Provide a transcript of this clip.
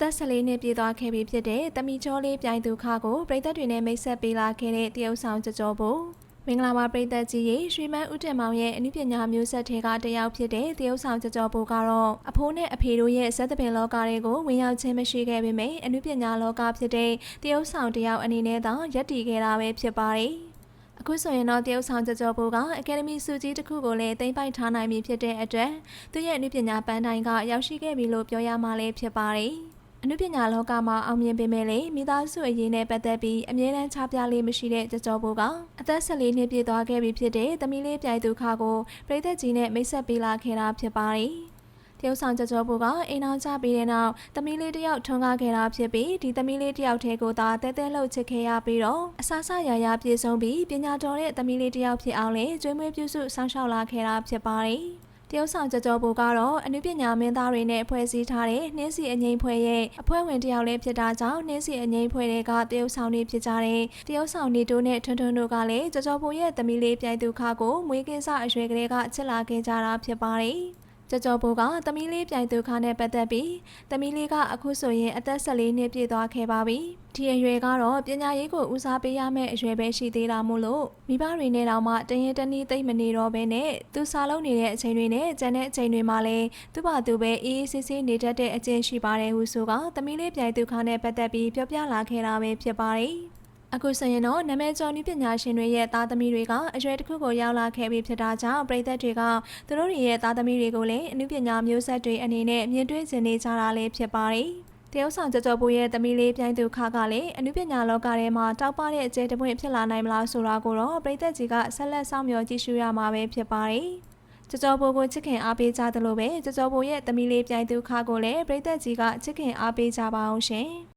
သက်14နှစ်ပြည့်သွားခဲ့ပြီဖြစ်တဲ့တမီချောလေးပြိုင်သူခါကိုပြည်သက်တွေနဲ့မိတ်ဆက်ပေးလာခဲ့တဲ့တရုတ်ဆောင်ကြောကြောဖို့မင်္ဂလာပါပြည်သက်ကြီးရေရွှေမန်းဦးတင်မောင်ရဲ့အနုပညာမျိုးဆက်ထဲကတယောက်ဖြစ်တဲ့တရုတ်ဆောင်ကြောကြောဖို့ကတော့အဖိုးနဲ့အဖေတို့ရဲ့ဇက်သပင်လောကတွေကိုဝင်ရောက်ခြင်းမရှိခဲ့ပေမယ့်အနုပညာလောကဖြစ်တဲ့တရုတ်ဆောင်တယောက်အနေနဲ့သာရပ်တည်ခဲ့တာပဲဖြစ်ပါတယ်အခုဆိုရင်တော့တရုတ်ဆောင်ကြောကြောဖို့ကအကယ်ဒမီစုကြီးတစ်ခုကိုလည်းတင်ပိုက်ထားနိုင်ပြီဖြစ်တဲ့အတွက်သူရဲ့အနုပညာပန်းတိုင်းကရောက်ရှိခဲ့ပြီလို့ပြောရမှာလည်းဖြစ်ပါတယ်။ အနုပညာလောကမှာအောင်မြင်ပေမဲ့လည်းမိသားစုအရေးနဲ့ပတ်သက်ပြီးအမြဲတမ်းချပြလေးမရှိတဲ့ကြောကြောဖို့ကအသက်14နှစ်ပြည့်သွားခဲ့ပြီဖြစ်တဲ့သမီးလေးပြိုင်သူခါကိုပြည်သက်ကြီးနဲ့မိတ်ဆက်ပေးလာခဲ့တာဖြစ်ပါတယ်။တရုတ်ဆောင်ကြောကြောဖို့ကအိမ်အောင်ချပြီးတဲ့နောက်သမီးလေးတစ်ယောက်ထွန်းကားခဲ့တာဖြစ်ပြီးဒီသမီးလေးတစ်ယောက်တည်းကိုသာတဲတဲလှုပ်ချစ်ခဲ့ရပြီးတော့အဆဆရရပြေဆုံးပြီးပညာတော်တဲ့သမီးလေးတစ်ယောက်ဖြစ်အောင်လေကျွေးမွေးပြုစုစောင့်ရှောက်လာခဲ့တာဖြစ်ပါတယ်။ တရုတ်ဆောင်ကြောကြောဖို့ကတော့အနုပညာမင်းသားတွေနဲ့ဖွဲ့စည်းထားတဲ့နှင်းစီအငိမ့်ဖွဲ့ရဲ့အဖွဲ့ဝင်တစ်ယောက်လေးဖြစ်တာကြောင့်နှင်းစီအငိမ့်ဖွဲ့တွေကတရုတ်ဆောင်တွေဖြစ်ကြတဲ့တရုတ်ဆောင်နေတိုးနဲ့ထွန်းထွန်းတို့ကလည်းကြောကြောဖို့ရဲ့သမီးလေးပြိုင်သူခါကိုမွေးကင်းစအရွယ်ကလေးကချစ်လာခဲ့ကြတာဖြစ်ပါတယ်။ ကြော်ကြော်ဘိုးကသမီးလေးပြိုင်သူခါနဲ့ပတ်သက်ပြီးသမီးလေးကအခုဆိုရင်အသက်14နှစ်ပြည့်သွားခဲ့ပါပြီ။ဒီအရွယ်ကတော့ပညာရေးကိုဦးစားပေးရမယ့်အရွယ်ပဲရှိသေးတာမို့လို့မိဘတွေနဲ့တောင်မှတရင်တနည်းသိမ့်မနေတော့ဘဲနဲ့သူစားလုံးနေတဲ့အချိန်တွေနဲ့ကျန်တဲ့အချိန်တွေမှာလည်းသူ့ဘာသူပဲအေးအေးဆေးဆေးနေတတ်တဲ့အကျင့်ရှိပါတယ်ဟုဆိုကသမီးလေးပြိုင်သူခါနဲ့ပတ်သက်ပြီးပြောပြလာခဲ့တာပဲဖြစ်ပါတယ်။ အခုဆိုရင်တော့နာမည်ကျော်နည်းပညာရှင်တွေရဲ့သားသမီးတွေကအရွယ်တစ်ခုကိုရောက်လာခဲ့ပြီဖြစ်တာကြောင့်ပြည်သက်တွေကသူတို့တွေရဲ့သားသမီးတွေကိုလည်းအနုပညာမျိုးဆက်တွေအနေနဲ့မြင်တွေ့ကျင်နေကြတာလည်းဖြစ်ပါတယ်။တရုတ်ဆောင်ကြော်ကြော်ပူရဲ့သမီးလေးပြိုင်သူခါကလည်းအနုပညာလောကထဲမှာတောက်ပတဲ့အကျဲတပွင့်ဖြစ်လာနိုင်မလားဆိုတာကိုတော့ပြည်သက်ကြီးကဆက်လက်စောင့်မျှော်ကြည့်ရှုရမှာပဲဖြစ်ပါတယ်။ကြော်ကြော်ဘိုကိုချစ်ခင်အားပေးကြသလိုပဲကြော်ကြော်ဘိုရဲ့သမီးလေးပြိုင်သူခါကိုလည်းပြည်သက်ကြီးကချစ်ခင်အားပေးကြပါအောင်ရှင်။